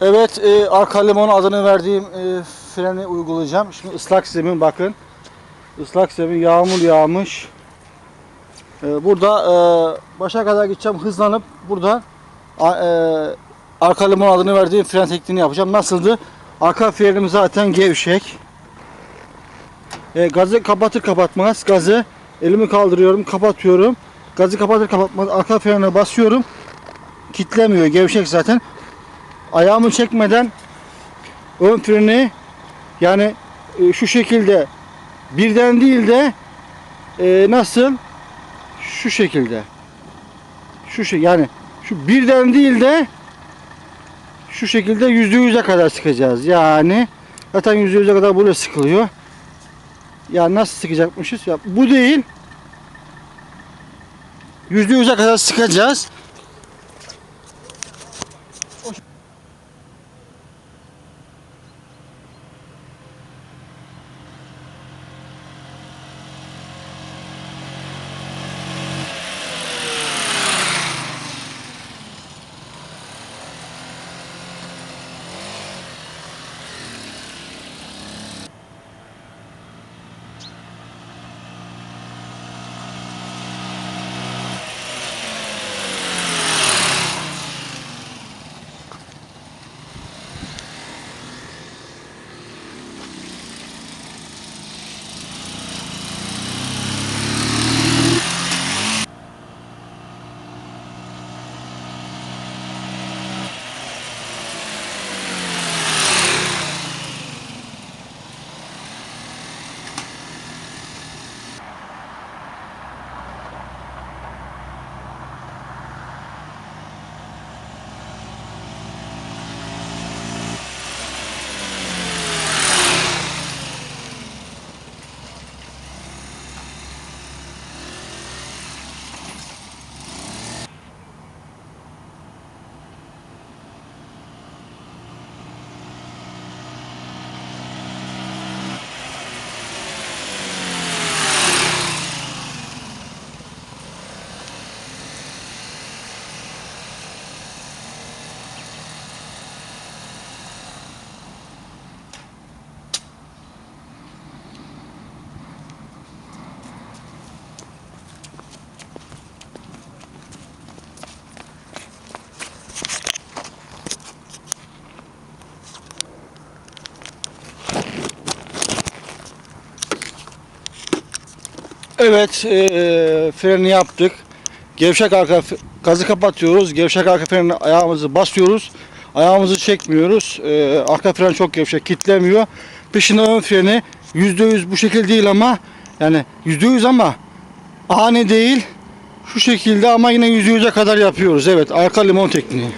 Evet, e, arka limon adını verdiğim e, freni uygulayacağım. Şimdi ıslak zemin bakın. Islak zemin yağmur yağmış. E, burada e, başa kadar gideceğim hızlanıp buradan a- e, arka limon adını verdiğim fren tekniğini yapacağım. Nasıldı? Arka frenim zaten gevşek. E, gazı kapatır kapatmaz gazı elimi kaldırıyorum kapatıyorum. Gazı kapatır kapatmaz arka frene basıyorum. Kitlemiyor gevşek zaten ayağımı çekmeden ön freni yani e, şu şekilde birden değil de e, nasıl? Şu şekilde. Şu şey yani şu birden değil de şu şekilde yüzde yüze kadar sıkacağız. Yani zaten yüzde yüze kadar böyle sıkılıyor. Ya nasıl sıkacakmışız? Ya bu değil. Yüzde yüze kadar sıkacağız Evet, eee freni yaptık. Gevşek arka gazı kapatıyoruz. Gevşek arka freni ayağımızı basıyoruz. Ayağımızı çekmiyoruz. Eee, arka fren çok gevşek, kitlemiyor. Peşinde ön freni %100 bu şekil değil ama yani %100 ama ani değil. Şu şekilde ama yine %100'e kadar yapıyoruz. Evet, arka limon tekniği.